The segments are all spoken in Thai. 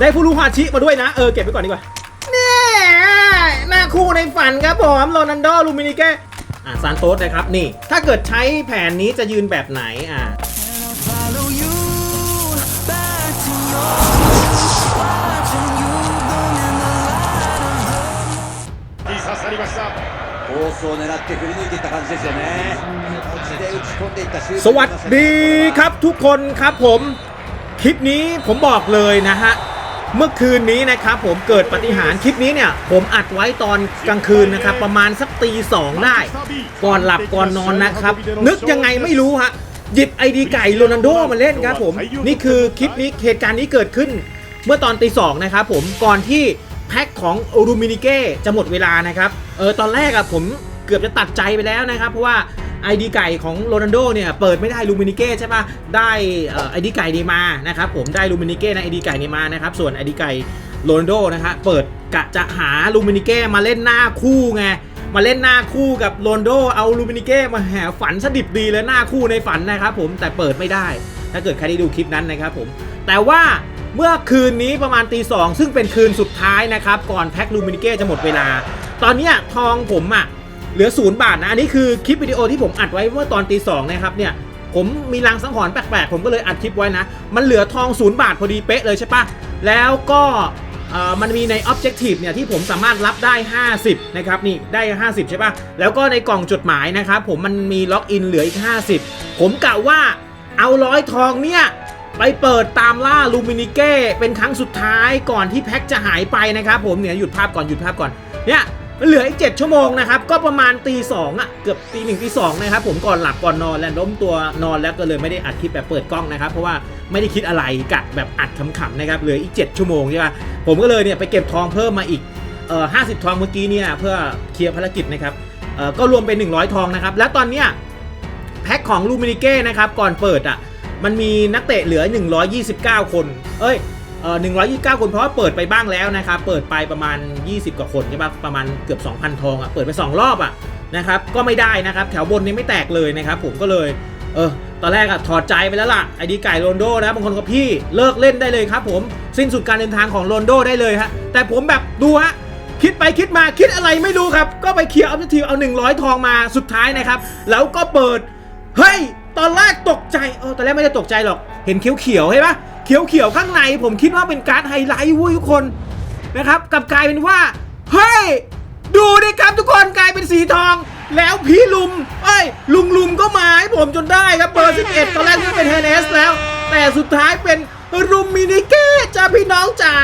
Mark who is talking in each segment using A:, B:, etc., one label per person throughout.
A: ได้ผู้รู้ฮาชิมาด้วยนะ เออเก็บไปก่อนดีกว่าเนี่ยหน้าคู่ในฝันครับผมโรนันโดลูมินิเก้อ่าซานโตสนะครับนี่ ถ้าเกิดใช้แผนนี้จะยืนแบบไหนอ่าสวัสดีครับทุกคนครับผม คลิปนี้ผมบอกเลยนะฮะ เมื่อคืนนี้นะครับผมเกิดปฏิหารคลิปนี้เนี่ย ผมอัดไว้ตอนกลางคืนนะครับ ประมาณสักตีสองได้ ก่อนหลับก่อนนอนนะครับ นึกยังไงไม่รู้ฮะหยิบไอดีไก่โรนัลโดมาเล่นครับผม นี่คือคลิปนี้เหตุการณ์นี้เกิดขึ้น เมื่อตอนตีสองนะครับผมก่อนที่แพ็คของรูมินิเก้จะหมดเวลานะครับเออตอนแรกอะผม กือบจะตัดใจไปแล้วนะครับ เพราะว่าไอดีไก่ของโรนัลโดเนี่ยเปิดไม่ได้ลูมินิเก้ใช่ปะได้ไอดีไก่นี้มานะครับผมได้ลูมินิเก้ในไอดีไก่นี้มานะครับส่วนไอดีไก่โรนัลโดนะฮะเปิดกะจะหาลูมินิเก้มาเล่นหน้าคู่ไงมาเล่นหน้าคู่กับโรนโดเอาลูมินิเก้มาแห่ฝันสดิบดีเลยหน้าคู่ในฝันนะครับผมแต่เปิดไม่ได้ ถ้าเกิดใครได้ดูคลิปนั้นนะครับผมแต่ว่าเมื่อคืนนี้ประมาณตีสองซึ่งเป็นคืนสุดท้ายนะครับ ก่อนแพ็คลูมินิเก้จะหมดเวลา ตอนนี้ทองผมอะ เหลือศูนย์บาทนะ อันนี้คือคลิปวิดีโอที่ผมอัดไว้เมื่อตอนตีสองนะครับเนี่ยผมมีรังสังหรณ์แปลกๆ ผมก็เลยอัดคลิปไว้นะ มันเหลือทองศูนย์บาทพอดีเป๊ะเลยใช่ปะแล้วก็มันมีใน Objective เนี่ยที่ผมสามารถรับได้ 50 นะครับ นี่ได้ 50 ใช่ปะแล้วก็ในกล่องจดหมายนะครับผมมันมีล็อกอินเหลืออีก 50 ผมกะว่าเอาร้อยทองเนี่ยไปเปิดตามล่าลูมินิเก้เป็นครั้งสุดท้ายก่อนที่แพ็คจะหายไปนะครับผมเนี่ยหยุดภาพก่อนหยุดภาพก่อนเนี่ย เหลืออีก7ชั่วโมงนะครับก็ประมาณตีสองอะเกือบตีหนึ่งตีสองนะครับผมก่อนหลับก่อนนอนแล้วล้มตัวนอนแล้วก็เลยไม่ได้อัดคลิปแบบเปิดกล้องนะครับเพราะว่าไม่ได้คิดอะไรกะแบบอัดขำๆนะครับเหลืออีก 7 ชั่วโมงใช่ปะผมก็เลยเนี่ยไปเก็บทองเพิ่มมาอีกเอ่อห้าสิบทองเมื่อกี้เนี่ยเพื่อเคลียร์ภารกิจนะครับเอ่อก็รวมเป็น 100 ทองนะครับแล้วตอนเนี้ยแพ็คของลูมินิเก้นะครับก่อนเปิดอะมันมีนักเตะเหลือ 129 คน เอ้ย เออ129 คนเพราะว่าเปิดไปบ้างแล้วนะครับ เปิดไปประมาณ 20 กว่าคนใช่ปะประมาณเกือบ 2,000 ทองอะ เปิดไป 2 รอบอะนะครับ ก็ไม่ได้นะครับ แถวบนนี้ไม่แตกเลยนะครับ ผมก็เลย เออ ตอนแรกอะถอดใจไปแล้วล่ะ ไอดีไก่โรนโดนะบางคนก็พี่เลิกเล่นได้เลยครับผม สิ้นสุดการเดินทางของโรนโดได้เลยฮะ แต่ผมแบบดูฮะ คิดไปคิดมาคิดอะไรไม่รู้ครับ ก็ไปเคลียร์ออฟทีเอา 100 ทองมาสุดท้ายนะครับ แล้วก็เปิด เฮ้ย ตอนแรกตกใจ เออ ตอนแรกไม่ได้ตกใจหรอก เห็นเขียวๆใช่ปะ เขียวๆข้างในผมคิดว่าเป็นการ์ดไฮไลท์เว้ยทุกคนนะครับกลับกลายเป็นว่า เฮ้ย ดูดิครับทุกคนกลายเป็นสีทอง แล้วพี่ลุมเอ้ย ลุงลุมก็มาให้ผมจนได้ครับเบอร์ 11 ตอนแรกนึกว่เป็นเฮเนสแล้ว แต่สุดท้ายเป็นรุมมินิเก้จ้าพี่น้องจ๋า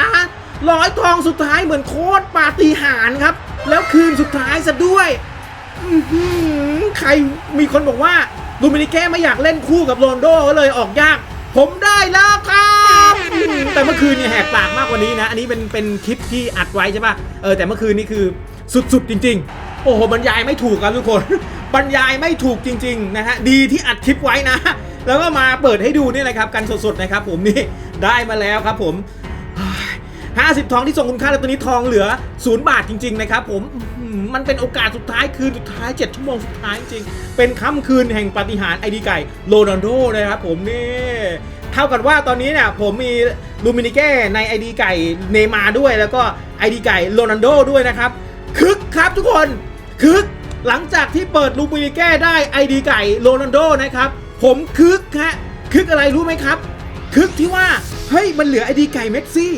A: ร้อยทองสุดท้ายเหมือนโคตรปาฏิหาริย์ครับ แล้วคืนสุดท้ายซะด้วยใครมีคนบอกว่าลูมินิเก้ไม่อยากเล่นคู่กับโรนโดก็เลยออกยาก ผมได้แล้วครับแต่เมื่อคืนเนี่ยแหกปากมากกว่านี้นะ อันนี้เป็นเป็นคลิปที่อัดไว้ใช่ปะเออแต่เมื่อคืนนี่คือสุดๆจริง ๆ โอ้โหบรรยายไม่ถูกครับทุกคน บรรยายไม่ถูกจริง ๆ นะฮะดีที่อัดคลิปไว้นะ แล้วก็มาเปิดให้ดูนี่นะครับกันสดๆนะครับผมนี่ได้มาแล้วครับผม 50 ทองที่ส่งคุณค่าแล้วตัวนี้ทองเหลือ 0 บาทจริง ๆ นะครับผมมันเป็นโอกาสสุดท้ายคืนสุดท้าย 7 ชั่วโมงสุดท้ายจริงๆเป็นค่ำคืนแห่งปาฏิหาริย์ไอดีไก่โรนัลโดนะครับผมนี่เท่ากับว่าตอนนี้เนี่ยผมมีลูมินิเก้ในไอดีไก่เนมาร์ด้วยแล้วก็ไอดีไก่โรนัลโดด้วยนะครับคึกครับทุกคนคึกหลังจากที่เปิดลูมินิเก้ได้ไอดีไก่โรนัลโดนะครับผมคึกฮะคึกอะไรรู้ไหมครับ คึกที่ว่าเฮ้ยมันเหลือไอดีไก่เม็กซี่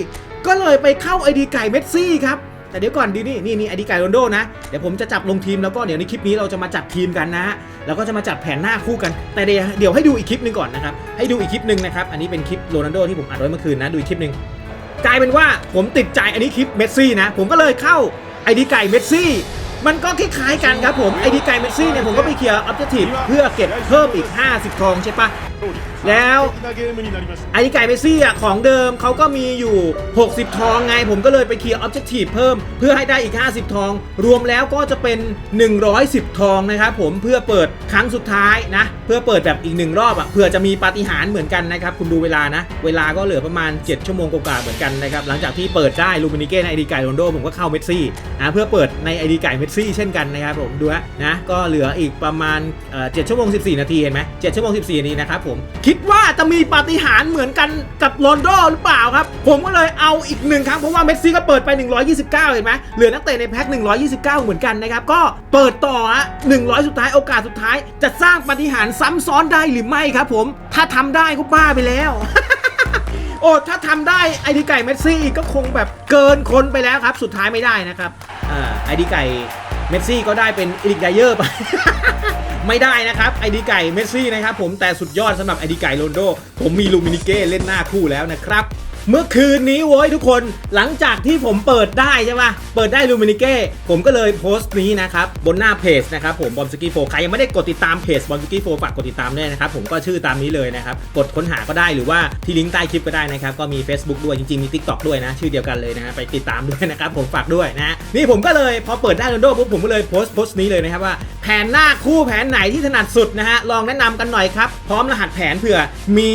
A: ก็เลยไปเข้าไอดีไก่เมสซี่ครับแต่เดี๋ยวก่อนดีนี่นี่นี่ไอดีไก่โรนโดนะ เดี๋ยวผมจะจับลงทีมแล้วก็เดี๋ยวในคลิปนี้เราจะมาจัดทีมกันนะฮะแล้วก็จะมาจัดแผนหน้าคู่กัน แต่เดี๋ยวเดี๋ยวให้ดูอีกคลิปหนึ่งก่อนนะครับให้ดูอีกคลิปหนึ่งนะครับอันนี้เป็นคลิปโรนัลโดที่ผมอัดไว้เมื่อคืนนะดูอีกคลิปหนึ่งกลายเป็นว่าผมติดใจอันนี้คลิปเมสซี่นะผมก็เลยเข้าไอดีไก่เมสซี่มันก็คล้ายๆกันครับผมไอดีไก่เมสซี่เนี่ยผมก็ไปเคลียร์ออบเจกตีฟเพื่อเก็บเพิ่มอีก 50 ทองใช่ปะ แล้วไอ้ไก่เมซี่อะของเดิมเขาก็มีอยู่ 60 ทองไง ผมก็เลยไปเคลียร์ออบเจกตีฟเพิ่ม เพื่อให้ได้อีก 50 ทอง รวมแล้วก็จะเป็น 110 ทองนะครับผมเพื่อเปิดครั้งสุดท้ายนะ เพื่อเปิดแบบอีกหนึ่งรอบอะเพื่อจะมีปาฏิหาริย์เหมือนกันนะครับ คุณดูเวลานะ เวลาก็เหลือประมาณ 7 ชั่วโมงกว่าเหมือนกันนะครับ หลังจากที่เปิดได้ลูมินิเก้ในไอดีไก่โรนโดผมก็เข้าเมสซี่นะเพื่อเปิดในไอดีไก่เมสซี่เช่นกันนะครับผมดูนะก็เหลืออีกประมาณเจ็ดชั่วโมง14 นาทีเห็นไหมเจ็ดชั่วโมง14นาทีนะครับผมคิดว่าจะมีปาฏิหาริย์เหมือนกันกับโรนโดหรือเปล่าครับ ผมก็เลยเอาอีกหนึ่งครั้ง เพราะว่าเมสซี่ก็เปิดไป 129 เห็นไหมเหลือนักเตะในแพ็ค129 เหมือนกันนะครับ ก็เปิดต่อฮะ100 สุดท้ายโอกาสสุดท้าย จะสร้างปาฏิหาริย์ซ้ำซ้อนได้หรือไม่ครับ ผมถ้าทำได้ก็บ้าไปแล้วโอ้ถ้าทำได้ไอดีไก่เมสซี่ก็คงแบบเกินคนไปแล้วครับ สุดท้ายไม่ได้นะครับอ่าไอดีไก่เมสซี่ก็ได้เป็นอีลิกไดเยอร์ไป ไม่ได้นะครับไอดีไก่เมสซี่นะครับผมแต่สุดยอดสำหรับไอดีไก่โรนโด ผมมีลูมินิเก้เล่นหน้าคู่แล้วนะครับเมื่อคืนนี้โว้ยทุกคนหลังจากที่ผมเปิดได้ใช่ปะเปิดได้ลูมินิเก้ผมก็เลยโพสต์นี้นะครับ บนหน้าเพจนะครับผมบอมสกี้โฟใครยังไม่ได้กดติดตามเพจบอมสกี้โฟฝากกดติดตามด้วยนะครับ ผมก็ชื่อตามนี้เลยนะครับ กดค้นหาก็ได้หรือว่าที่ลิงก์ใต้คลิปก็ได้นะครับ ก็มี Facebook ด้วยจริงๆ มี TikTok ด้วยนะ ชื่อเดียวกันเลยนะฮะไปติดตามด้วยนะครับผมฝากด้วยนะนี่ผมก็เลยพอเปิดได้โรนโดปุ๊บผมก็เลยโพสต์โพสต์นี้เลยนะครับว่า ผนหน้าคู่แผนไหนที่ถนัดสุดนะฮะลองแนะนำกันหน่อยครับพร้อมรหัสแผนเผื่อ มี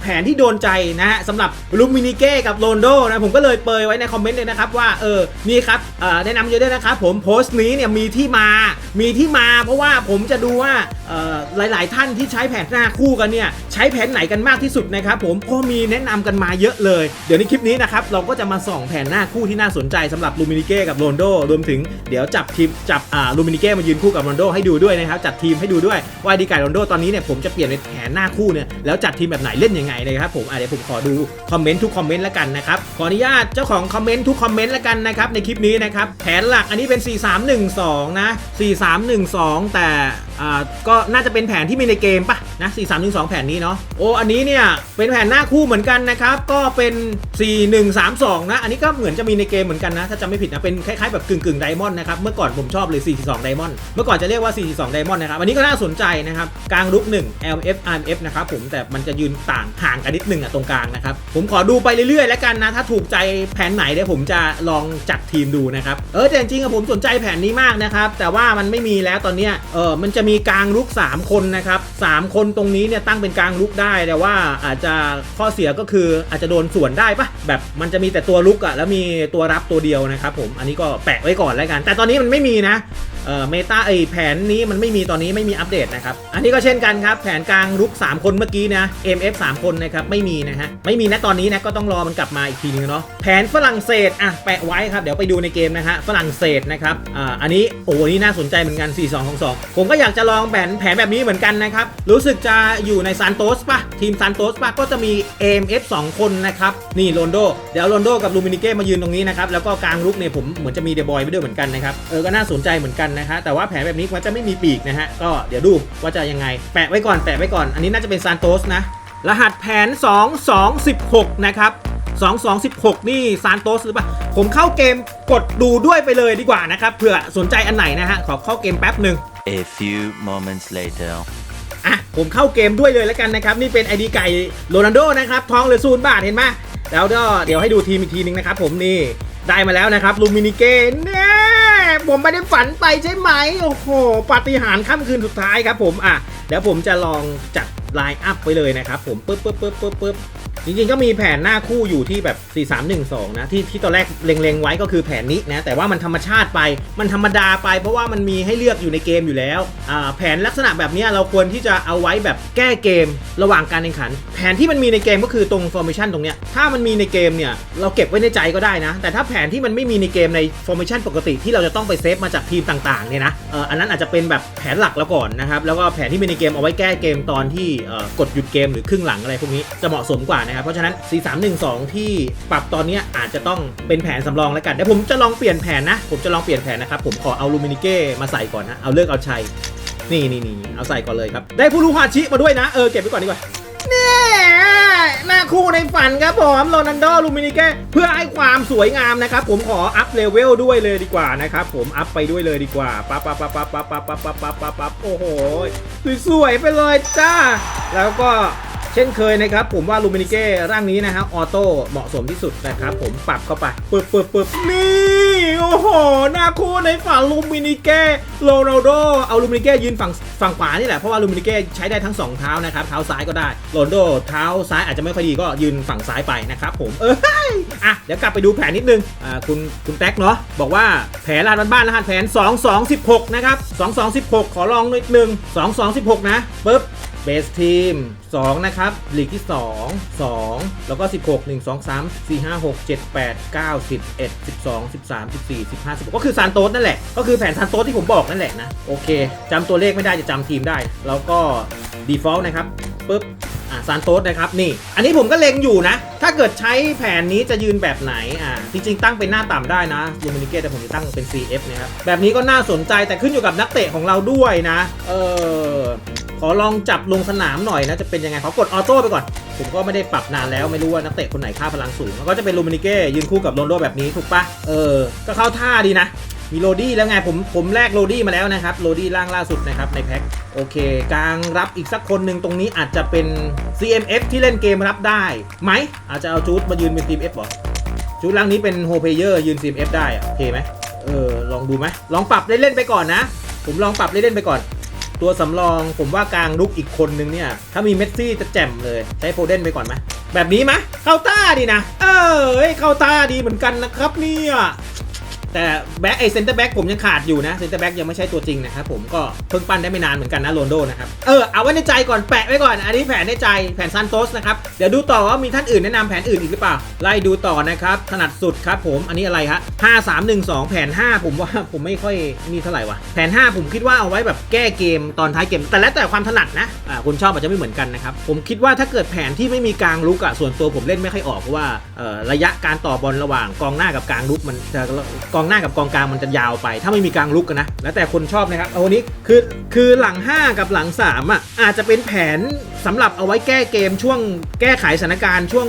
A: แผนที่โดนใจนะฮะสำหรับลูมินิเก้กับโรนโดนะผมก็เลยเปยไว้ในคอมเมนต์เลยนะครับว่าเออนี่ครับแนะนำเยอะด้วยนะครับผมโพสต์นี้เนี่ยมีที่มามีที่มา เพราะว่าผมจะดูว่าหลาย ๆ ท่านที่ใช้แผนหน้าคู่กันเนี่ยใช้แผนไหนกันมากที่สุดนะครับผมก็มีแนะนำกันมาเยอะเลย เดี๋ยวในคลิปนี้นะครับเราก็จะมาส่องแผนหน้าคู่ที่น่าสนใจสำหรับลูมินิเก้กับโรนโดรวมถึงเดี๋ยวจับทีมจับลูมินิเก้มายืนคู่กับโรนโดให้ดูด้วยนะครับจัดทีมให้ดูด้วยว่าดีกาโรนลโดตอนนี้เนี่ยผมจะเปลี่ยนเป็นแผนหน้าคู่เนี่ยแล้วจัดทีมแบบไหนเล่นยังไงนะครับผมเดี๋ยวผมขอดูคอมเมนต์ทุกคอมเมนต์แล้วกันนะครับขออนุญาตเจ้าของคอมเมนต์ทุกคอมเมนต์แล้วกันนะครับในคลิปนี้นะครับแผนหลักอันนี้เป็น 4312 นะ 4312 แต่ อ่าก็น่าจะเป็นแผนที่มีในเกมปะนะ4312 แผนนี้เนาะโอ้อันนี้เนี่ยเป็นแผนหน้าคู่เหมือนกันนะครับ ก็เป็น 4132 นะ อันนี้ก็เหมือนจะมีในเกมเหมือนกันนะ ถ้าจำไม่ผิดนะ เป็นคล้ายๆแบบกึ่งกึ่งไดมอนด์นะครับ เมื่อก่อนผมชอบเลย42ไดมอนด์เมื่อก่อนจะเรียกว่า 42ไดมอนด์นะครับ อันนี้ก็น่าสนใจนะครับ กลางลุก1 LF RMF นะครับผมแต่มันจะยืนต่างห่างกันนิดนึงอะตรงกลางนะครับผมขอดูไปเรื่อยๆแล้วกันนะถ้าถูกใจแผนไหนเดี๋ยวผมจะลองจัดทีมดูนะครับเออแต่จริงๆอะผมสนใจแผนนี้มากนะครับแต่ว่ามันไม่มีแล้วตอนเนี้ยเออมันจะมีกลางลุก 3 คนนะครับ3คนตรงนี้เนี่ยตั้งเป็นกลางลุกได้แต่ว่าอาจจะข้อเสียก็คืออาจจะโดนส่วนได้ปะแบบมันจะมีแต่ตัวลุกอะแล้วมีตัวรับตัวเดียวนะครับผมอันนี้ก็แปะไว้ก่อนแล้วกัน แต่ตอนนี้มันไม่มีนะเอ่อเมตาไอแผนนี้มันไม่มีตอนนี้ไม่มีอัปเดตนะครับ อันนี้ก็เช่นกันครับ แผนกลางรุก 3 คนเมื่อกี้นะ MF 3 คนนะครับ ไม่มีนะฮะ ไม่มีนะตอนนี้นะ ก็ต้องรอมันกลับมาอีกทีนึงเนาะแผนฝรั่งเศสอะแปะไว้ครับ เดี๋ยวไปดูในเกมนะฮะ ฝรั่งเศสนะครับอ่าอันนี้โอ้โหนี่น่าสนใจเหมือนกัน 4 2 2 2 ผมก็อยากจะลองแผนแผนแบบนี้เหมือนกันนะครับ รู้สึกจะอยู่ในซานโตสป่ะทีมซานโตสป่ะก็จะมี AMF 2 คนนะครับ นี่โรนโด เดี๋ยวโรนโดกับลูมินิเก้มายืนตรงนี้นะครับ แล้วก็กลางรุกเนี่ยผมเหมือนจะมีเดบอยไปด้วยเหมือนกันนะครับ เออ ก็น่าสนใจเหมือนกันนะฮะแต่ว่าแผนแบบนี้มันจะไม่มีปีกนะฮะก็เดี๋ยวดูว่าจะยังไงแปะไว้ก่อนแปะไว้ก่อนอันนี้น่าจะเป็นซานโตสนะรหัสแผน 2 2 16 นะครับ 2 2 16 นี่ซานโตสหรือเปล่า ผมเข้าเกมกดดูด้วยไปเลยดีกว่านะครับ เผื่อสนใจอันไหนนะฮะ ขอเข้าเกมแป๊บหนึ่ง
B: A few moments later.
A: อะผมเข้าเกมด้วยเลยแล้วกันนะครับ นี่เป็นไอดีไก่โรนัลโดนะครับทองเลือศูนย์บาทเห็นไหมแล้วก็เดี๋ยวให้ดูทีมอีกทีนึงนะครับผมนี่ได้มาแล้วนะครับลูมินิเกนเนี่ยผมไม่ได้ฝันไปใช่ไหม โอ้โหปาฏิหาริย์ค่ำคืนสุดท้ายครับผมอะเดี๋ยวผมจะลองจัดไลน์อัพไปเลยนะครับผมปึ๊บปึ๊บปึ๊บปึ๊บปึ๊บ จริงๆก็มีแผนหน้าคู่อยู่ที่แบบ 4312 นะ ที่ที่ตอนแรกเล็งๆไว้ก็คือแผนนี้นะ แต่ว่ามันธรรมชาติไป มันธรรมดาไป เพราะว่ามันมีให้เลือกอยู่ในเกมอยู่แล้วแผนลักษณะแบบนี้เราควรที่จะเอาไว้แบบแก้เกมระหว่างการแข่งขัน แผนที่มันมีในเกมก็คือตรง formation ตรงเนี้ยถ้ามันมีในเกมเนี่ยเราเก็บไว้ในใจก็ได้นะ แต่ถ้าแผนที่มันไม่มีในเกมใน formation ปกติที่เราจะต้องไปเซฟมาจากทีมต่างๆเนี่ยนะอ,อันนั้นอาจจะเป็นแบบแผนหลักแล้วก่อนนะครับแล้วก็แผนที่มีในเกมเอาไว้แก้เกมตอนที่กดหยุดเกมหรือครึ่งหลังอะไรพวกนี้จะเหมาะสมกว่านะครับเพราะฉะนั้น 4312 ที่ปรับตอนนี้อาจจะต้องเป็นแผนสำรองแล้วกันเดี๋ยวผมจะลองเปลี่ยนแผนนะ ผมจะลองเปลี่ยนแผนนะครับ ผมขอเอาลูมินิเก้มาใส่ก่อนนะ เอาเลิกเอาชัย นี่นี่นี่เอาใส่ก่อนเลยครับ ได้ผู้รู้ฮาชิมาด้วยนะ เออเก็บไว้ก่อนดีกว่านี่หน้าคู่ในฝันครับผมโรนันโดลูมินิเก้เพื่อให้ความสวยงามนะครับ ผมขออัพเลเวลด้วยเลยดีกว่านะครับ ผมอัพไปด้วยเลยดีกว่าปั๊บปั๊บปั๊บปั๊บปั๊บปั๊บปั๊บปั๊บปั๊บโอ้โหสวยๆไปเลยจ้า แล้วก็ เช่นเคยนะครับผมว่าลูมินิเก้ร่างนี้นะฮะออโต้เหมาะสมที่สุดนะครับผมปรับเข้าไปปึ๊บปึ๊บปึ๊บนี่โอ้โหหน้าคู่ในฝั่งลูมินิเก้โรนัลโดเอาลูมินิเก้ยืนฝั่งฝั่งขวานี่แหละเพราะว่าลูมินิเก้ใช้ได้ทั้งสองเท้านะครับเท้าซ้ายก็ได้โรนโดเท้าซ้ายอาจจะไม่ค่อยดีก็ยืนฝั่งซ้ายไปนะครับผมเอออะเดี๋ยวกลับไปดูแผนนิดนึงอ่าคุณคุณแท็กเนาะบอกว่าแผนรหัสบ้านๆรหัสแผน 2 2 16 นะครับ 2 2 16 ขอลองนิดนึง 2 2 16 นะปึ๊บ บสทีม2นะครับลีกที่ 2 2 แล้วก็ 16 1 2 3 4 5 6 7 8 9 10 11 12 13 14 15 16ก็คือซานโตสนั่นแหละ ก็คือแผนซานโตสที่ผมบอกนั่นแหละนะ โอเคจำตัวเลขไม่ได้จะจำทีมได้ แล้วก็ default นะครับปุ๊บอ่าซานโตสนะครับนี่ อันนี้ผมก็เล็งอยู่นะ ถ้าเกิดใช้แผนนี้จะยืนแบบไหนอ่าจริงๆตั้งเป็นหน้าต่ำได้นะลูมินิเกตแต่ผมจะตั้งเป็น CF นะครับแบบนี้ก็น่าสนใจแต่ขึ้นอยู่กับนักเตะของเราด้วยนะ เออ ขอลองจับลงสนามหน่อยนะจะเป็นยังไงขอกดออโต้ไปก่อน ผมก็ไม่ได้ปรับนานแล้วไม่รู้ว่านักเตะคนไหนค่าพลังสูงแล้วก็จะเป็นลูมินิเก้ยืนคู่กับโรนโดแบบนี้ถูกปะเออ ก็เข้าท่าดีนะ มีโรดี้แล้วไงผมผมแลกโรดี้มาแล้วนะครับโรดี้ร่างล่าสุดนะครับในแพ็คโอเคกลางรับอีกสักคนหนึ่งตรงนี้อาจจะเป็น CMF ที่เล่นเกมรับได้ไหมอาจจะเอาจูดมายืนเป็นทีม F บอจูดร่างนี้เป็นโฮเพเยอร์ยืนทีม F ได้อะโอเคไหมเออลองดูไหมลองปรับเล่นๆไปก่อนนะ ผมลองปรับเล่นๆไปก่อน ตัวสำรองผมว่ากลางลุกอีกคนนึงเนี่ย ถ้ามีเมสซี่จะแจ่มเลย ใช้โฟเดนไปก่อนไหมแบบนี้ไหมเข้าต้าดีนะ เออเข้าต้าดีเหมือนกันนะครับเนี่ย แต่แบ็กไอเซนเตอร์แบ็กผมยังขาดอยู่นะเซนเตอร์แบ็กยังไม่ใช่ตัวจริงนะครับผมก็เพิ่งปั้นได้ไม่นานเหมือนกันนะโรนโดนะครับเออเอาไว้ในใจก่อนแปะไว้ก่อน อันนี้แผนในใจแผนซันโตสนะครับเดี๋ยวดูต่อว่ามีท่านอื่นแนะนำแผนอื่นอีกหรือเปล่า ไล่ดูต่อนะครับถนัดสุดครับผมอันนี้อะไรฮะ5 3 1 2แผน5ผมว่าผมไม่ค่อยนี่เท่าไหร่วะแผน5ผมคิดว่าเอาไว้แบบแก้เกมตอนท้ายเกม แต่แล้วแต่ความถนัดนะอ่าคุณชอบอาจจะไม่เหมือนกันนะครับผมคิดว่าถ้าเกิดแผนที่ไม่มีกลางลุกอะส่วนตัวผมเล่นไม่ค่อยออกเพราะว่าเออระยะการต่อบอลระหว่างกองหน้ากับกลางลุกมันจะกองหน้ากับกองกลางมันจะยาวไป ถ้าไม่มีกลางลุกกันนะ แล้วแต่คนชอบนะครับเอาวันนี้คือคือหลัง 5 กับหลัง3อะอาจจะเป็นแผนสำหรับเอาไว้แก้เกมช่วงแก้ไขสถานการณ์ช่วง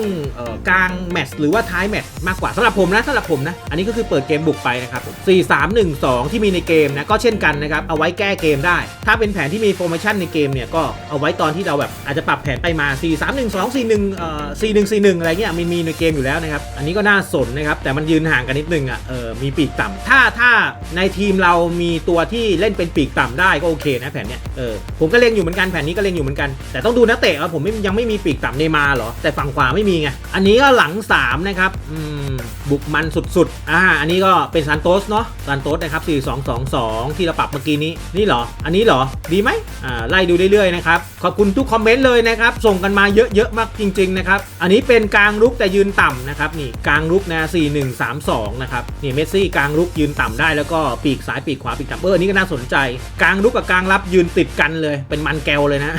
A: กลางแมตช์หรือว่าท้ายแมตช์มากกว่าสำหรับผมนะสำหรับผมนะ อันนี้ก็คือเปิดเกมบุกไปนะครับผม4 3 1 2ที่มีในเกมนะก็เช่นกันนะครับเอาไว้แก้เกมได้ ถ้าเป็นแผนที่มีโฟร์มชั่นในเกมเนี่ยก็เอาไว้ตอนที่เราแบบอาจจะปรับแผนไปมา 4 3 1 2 4 1เอ่อ4 1 4 1 อะไรเงี้ยมันมีในเกมอยู่แล้วนะครับอันนี้ก็น่าสนนะครับแต่มันยืนห่างกันนิดนึงอะเออมีปีกต่ำถ้าถ้าในทีมเรามีตัวที่เล่นเป็นปีกต่ำได้ก็โอเคนะแผนเนี้ยเออผมก็เล่นอยู่เหมือนกันแผนนี้ก็เล่นอยู่เหมือนกัน แต่ต้องดูนักเตะว่าผมไม่ยังไม่มีปีกต่ำเนมาหรอแต่ฝั่งขวาไม่มีไงอันนี้ก็หลังสามนะครับอืม บุกมันสุดๆ อ่า อันนี้ก็เป็นซานโตสเนาะซานโตสนะครับ 4 2 2 2 ที่เราปรับเมื่อกี้นี้ นี่เหรอ อันนี้เหรอ ดีไหมอ่า ไล่ดูเรื่อยๆ นะครับ ขอบคุณทุกคอมเมนต์เลยนะครับ ส่งกันมาเยอะๆ มากจริง ๆ นะครับ อันนี้เป็นกลางลุกแต่ยืนต่ำนะครับ นี่กลางลุกนะ 4 1 3 2 นะครับ นี่เมสซี่กลางลุกยืนต่ำได้ แล้วก็ปีกซ้ายปีกขวาปีกต่ำเอออนนี่ก็น่าสนใจ กลางลุกกับกลางรับยืนติดกันเลย เป็นมันแกวเลยนะ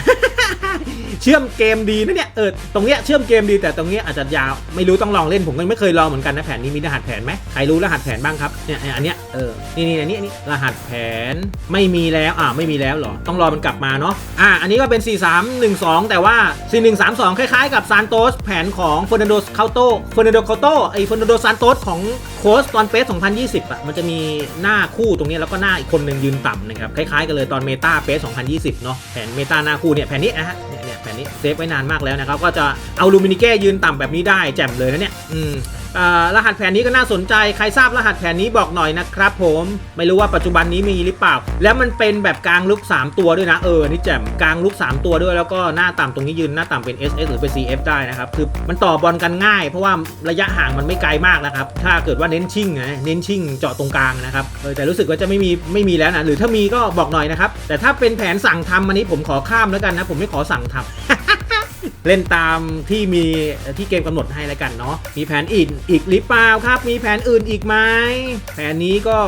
A: เชื่อมเกมดีนะเนี่ย เออ ตรงเนี้ยเชื่อมเกมดีแต่ตรงเนี้ยอาจจะยาว ไม่รู้ต้องลองเล่นผมก็ไม่เคยลองเหมือนกันนะแผนนี้มีรหัสแผนไหมใครรู้รหัสแผนบ้างครับเนี่ยอันเนี้ยเออนี่นี่อันนี้อันนี้รหัสแผนไม่มีแล้วอ่าไม่มีแล้วเหรอต้องรอมันกลับมาเนาะอ่าอันนี้ก็เป็น 4 3 1 2 แต่ว่า 4 1 3 2 คล้ายๆ กับซานโตสแผนของเฟอร์นันโดคาโตเฟอร์นันโดคาโตไอเฟอร์นันโดซานโตสของโค้ชตอนเปส2020อะมันจะมีหน้าคู่ตรงเนี้ยแล้วก็หน้าอีกคนหนึ่งยืนต่ำนะครับคล้ายๆกันเลยตอนเมตาเปส2020เนาะแผนเมตาหน้าคู่เนี่ยแผนนี้นะฮะเนี่ยเนี่ยแผนนี้เซฟไว้นานมากแล้วนะครับก็จะเอาลูมินิเก้ยืนต่ำแบบนี้ได้แจ่มเลยนะเนี่ยอืมอ่า รหัสแผนนี้ก็น่าสนใจใครทราบรหัสแผนนี้บอกหน่อยนะครับผมไม่รู้ว่าปัจจุบันนี้มีหรือเปล่า แล้วมันเป็นแบบกลางลุก 3 ตัวด้วยนะเออนี่แจ่มกลางลุก 3 ตัวด้วยแล้วก็หน้าต่ำตรงนี้ยืนหน้าต่ำเป็น SS หรือเป็น CF ได้นะครับคือมันต่อบอลกันง่าย เพราะว่าระยะห่างมันไม่ไกลมากนะครับถ้าเกิดว่าเน้นชิ่งนะเน้นชิ่งเจาะตรงกลางนะครับเออแต่รู้สึกว่าจะไม่มีไม่มีแล้วนะหรือถ้ามีก็บอกหน่อยนะครับแต่ถ้าเป็นแผนสั่งทำอันนี้ผมขอข้ามแล้วกันนะผมไม่ขอสั่งทำเล่นตามที่มีที่เกมกำหนดให้แล้วกันเนาะมีแผนอื่นอีกหรือเปล่าครับ มีแผนอื่นอีกไหมแผนนี้ก็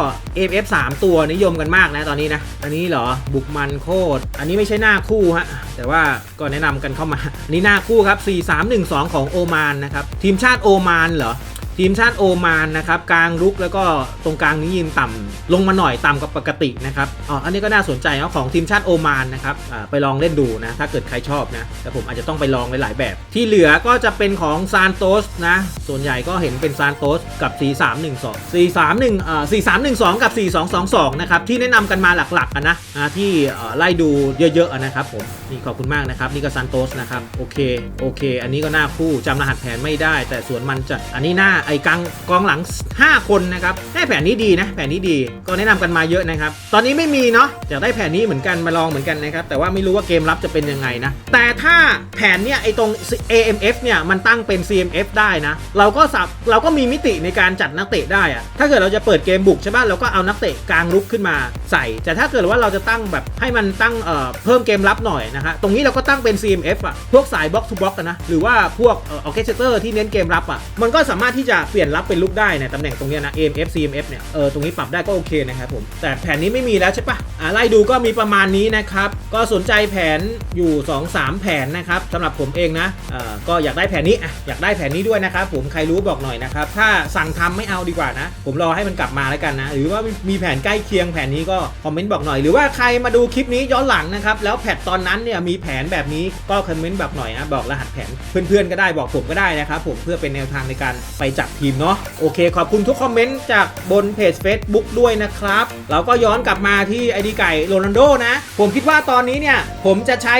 A: FF 3ตัวนิยมกันมากนะตอนนี้นะ อันนี้เหรอบุกมันโคตร อันนี้ไม่ใช่หน้าคู่ฮะแต่ว่าก็แนะนำกันเข้ามา อันนี้หน้าคู่ครับ 4312 ของโอมานนะครับทีมชาติโอมานเหรอทีมชาติโอมานนะครับกลางรุกแล้วก็ตรงกลางนี้ยืนต่ำลงมาหน่อยต่ำกว่าปกตินะครับอ๋ออันนี้ก็น่าสนใจเนาะของทีมชาติโอมานนะครับไปลองเล่นดูนะถ้าเกิดใครชอบนะแต่ผมอาจจะต้องไปลองหลายๆแบบ ที่เหลือก็จะเป็นของซานโตสนะ ส่วนใหญ่ก็เห็นเป็นซานโตสกับ 4312 431อ่า4312 กับ 4222 นะครับ ที่แนะนำกันมาหลักๆอะนะอ่าที่อ่อไล่ดูเยอะๆนะครับผมนี่ขอบคุณมากนะครับ นี่ก็ซานโตสนะครับโอเคโอเค อันนี้ก็หน้าคู่จำรหัสแผนไม่ได้ แต่ส่วนมันจะอันนี้หน้าไอ้กลางกองหลัง 5 คนนะครับได้แผนนี้ดีนะแผนนี้ดีก็แนะนำกันมาเยอะนะครับ ตอนนี้ไม่มีเนาะอยากได้แผนนี้เหมือนกันมาลองเหมือนกันนะครับแต่ว่าไม่รู้ว่าเกมรับจะเป็นยังไงนะแต่ถ้าแผนเนี่ยไอตรง AMF เนี่ยมันตั้งเป็น CMF ได้นะ เราก็สับเราก็มีมิติในการจัดนักเตะได้อะถ้าเกิดเราจะเปิดเกมบุกใช่ป่ะเราก็เอานักเตะกลางรุกขึ้นมาใส่ แต่ถ้าเกิดว่าเราจะตั้งแบบให้มันตั้งเอ่อเพิ่มเกมรับหน่อยนะฮะตรงนี้เราก็ตั้งเป็น CMF อะพวกสายบล็อกทูบล็อกนะหรือว่าพวกเอ่อออเคสเตอร์ที่เน้นเกมรับอะมันก็สามารถที่จะเปลี่ยนรับเป็นลุกได้ในตำแหน่งตรงนี้นะ AMF CMF เนี่ยเออตรงนี้ปรับได้ก็โอเคนะครับผมแต่แผนนี้ไม่มีแล้วใช่ปะอะไล่ดูก็มีประมาณนี้นะครับก็สนใจแผนอยู่ 2-3 แผนนะครับสำหรับผมเองนะก็อยากได้แผนนี้อยากได้แผนนี้ด้วยนะครับผมใครรู้บอกหน่อยนะครับถ้าสั่งทำไม่เอาดีกว่านะ ผมรอให้มันกลับมาแล้วกันนะ หรือว่ามีแผนใกล้เคียงแผนนี้ก็คอมเมนต์บอกหน่อย หรือว่าใครมาดูคลิปนี้ย้อนหลังนะครับแล้วแพทตอนนั้นเนี่ยมีแผนแบบนี้ก็คอมเมนต์บอกหน่อยนะบอกรหัสแผนเพื่อนๆก็ได้บอกผมก็ได้นะครับผมเพื่อเป็นแนวทางในการไปจับทีมเนาะโอเค ขอบคุณทุกคอมเมนต์จากบนเพจ Facebook ด้วยนะครับเราก็ย้อนกลับมาที่ไอดีไก่โรนัลโดนะ ผมคิดว่าตอนนี้เนี่ยผมจะใช้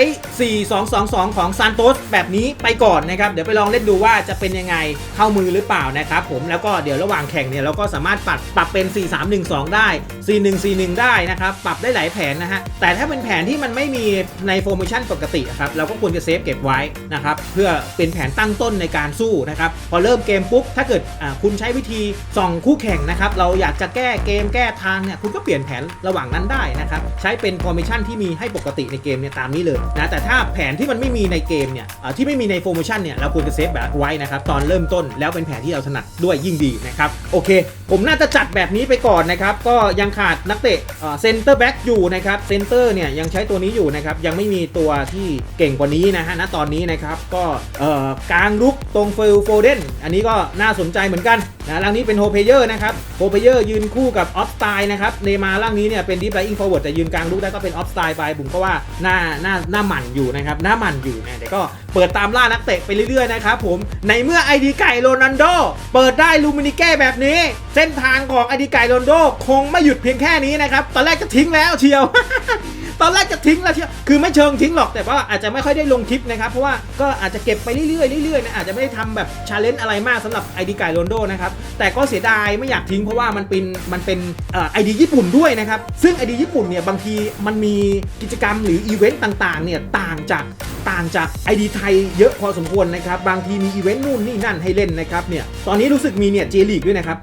A: 4-2-2-2 ของซานโตสแบบนี้ไปก่อนนะครับ เดี๋ยวไปลองเล่นดูว่าจะเป็นยังไงเข้ามือหรือเปล่านะครับผมแล้วก็เดี๋ยวระหว่างแข่งเนี่ยเราก็สามารถปรับปรับเป็น 4-3-1-2 ได้ 4-1-4-1 ได้นะครับ ปรับได้หลายแผนนะฮะแต่ถ้าเป็นแผนที่มันไม่มีในโฟร์เมชันปกติครับเราก็ควรจะเซฟเก็บไว้นะครับเพื่อเป็นแผนตั้งต้นในการสู้นะครับพอเริ่มเกมปุ๊บถ้าเกิดคุณใช้วิธีส่องคู่แข่งนะครับเราอยากจะแก้เกมแก้ทางเนี่ยคุณก็เปลี่ยนแผนระหว่างนั้นได้นะครับใช้เป็นฟอร์เมชันที่มีให้ปกติในเกมเนี่ยตามนี้เลยนะแต่ถ้าแผนที่มันไม่มีในเกมเนี่ยอ่าที่ไม่มีในโฟร์เมชันเนี่ยเราควรจะเซฟแบบไว้นะครับตอนเริ่มต้นแล้วเป็นแผนที่เราถนัดด้วยยิ่งดีนะครับโอเค ผมน่าจะจัดแบบนี้ไปก่อนนะครับก็ยังขาดนักเตะเซนเตอร์แบ็กอยู่นะครับเซนเตอร์เนี่ยยังใช้ตัวนี้อยู่นะครับยังไม่มีตัวที่เก่งกว่านี้นะฮะณตอนนี้นะครับก็กลางลุกตรงฟิลโฟเดนอันนี้ก็น่าสนใจเหมือนกันนะร่างนี้เป็นโฮเพเยอร์นะครับโฮเพเยอร์ยืนคู่กับออฟสไตล์นะครับเนมาร่างนี้เนี่ยเป็นดีฟไลอิงฟอร์เวิร์ดแต่ยืนกลางลุกได้ก็เป็นออฟสไตล์ไปผมก็ว่าหน้าหน้าหน้าหมันอยู่นะครับหน้าหมันอยู่นะเดี๋ยวก็เปิดตามล่านักเตะไปเรื่อยๆนะครับผมในเมื่อไอดีไก่โรนันโดเปิดได้ลูมินิเก้แบบนี้ เส้นทางของไอดีไก่โรนันโดคงไม่หยุดเพียงแค่นี้นะครับตอนแรกจะทิ้งแล้วเชียว ตอนแรกจะทิ้งแล้วเชียวคือไม่เชิงทิ้งหรอกแต่ว่าอาจจะไม่ค่อยได้ลงคลิปนะครับ เพราะว่าก็อาจจะเก็บไปเรื่อยๆเรื่อยๆนะอาจจะไม่ได้ทำแบบชาเลนจ์อะไรมากสำหรับไอดีไก่โรนโดนะครับแต่ก็เสียดายไม่อยากทิ้งเพราะว่ามันเป็นมันเป็นไอดีญี่ปุ่นด้วยนะครับซึ่งไอดีญี่ปุ่นเนี่ยบางทีมันมีกิจกรรมหรืออีเวนต์ต่างๆเนี่ยต่างจากต่างจากไอดีไทยเยอะพอสมควรนะครับ บางทีมีอีเวนต์นู่นนี่นั่นให้เล่นนะครับเนี่ยตอนนี้รู้สึกมีเนี่ยเจลีกด้วยนะครับ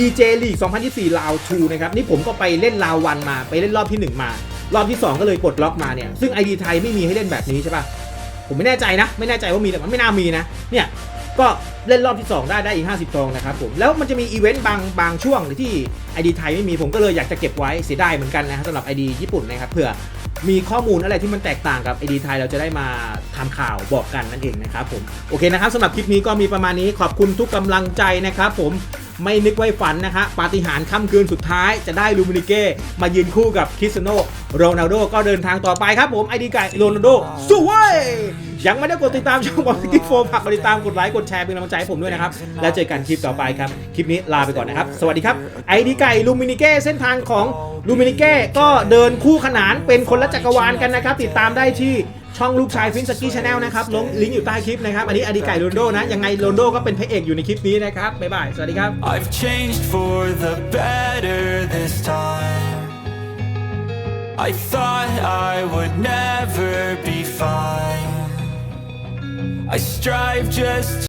A: EJ League 2024 ลาว 2 นะครับ นี่ผมก็ไปเล่นลาววันมาไปเล่นรอบที่ 1 มา รอบที่ 2 ก็เลยปลดล็อกมาเนี่ย ซึ่ง ID ไทยไม่มีให้เล่นแบบนี้ใช่ปะผมไม่แน่ใจนะ ไม่แน่ใจว่ามีแต่มันไม่น่ามีนะ เนี่ย ก็เล่นรอบที่ 2 ได้ได้อีก 50ทองนะครับผมแล้วมันจะมีอีเวนต์บางบางช่วงที่ ID ไทยไม่มีผมก็เลยอยากจะเก็บไว้เสียดายเหมือนกันนะครับสำหรับ ID ญี่ปุ่นนะครับเผื่อมีข้อมูลอะไรที่มันแตกต่างกับ ID ไทยเราจะได้มาทำข่าวบอกกันนั่นเองนะครับผมโอเคนะครับสำหรับคลิปนี้ก็มีประมาณนี้ขอบคุณทุกกำลังใจนะครับผมไม่นึกไว้ฝันนะฮะปาฏิหาริย์ค่ำคืนสุดท้ายจะได้ลูมินิเก้มายืนคู่กับคริสโนโรนัลโดก็เดินทางต่อไปครับผมไอดีไก่โรนัลโดสู้เว้ย ยังไม่ได้กดติดตามช่องบอลสกิทโฟมฝากกดติดตามกดไลค์กดแชร์เป็นกำลังใจให้ผมด้วยนะครับ แล้วเจอกันคลิปต่อไปครับ คลิปนี้ลาไปก่อนนะครับ สวัสดีครับไอดีไก่ลูมินิเก้เส้นทางของลูมินิเก้ก็เดินคู่ขนานเป็นคนละจักรวาลกันนะครับ ติดตามได้ที่ช่องลูกชายฟินสกี้ชาแนลนะครับลงลิงก์อยู่ใต้คลิปนะครับ อันนี้อดีไก่โรนโดนะ ยังไงโรนโดก็เป็นพระเอกอยู่ในคลิปนี้นะครับ บ๊ายบาย สวัสดีครับ
C: I've changed for the better this time. I thought I would never be fine. I strive just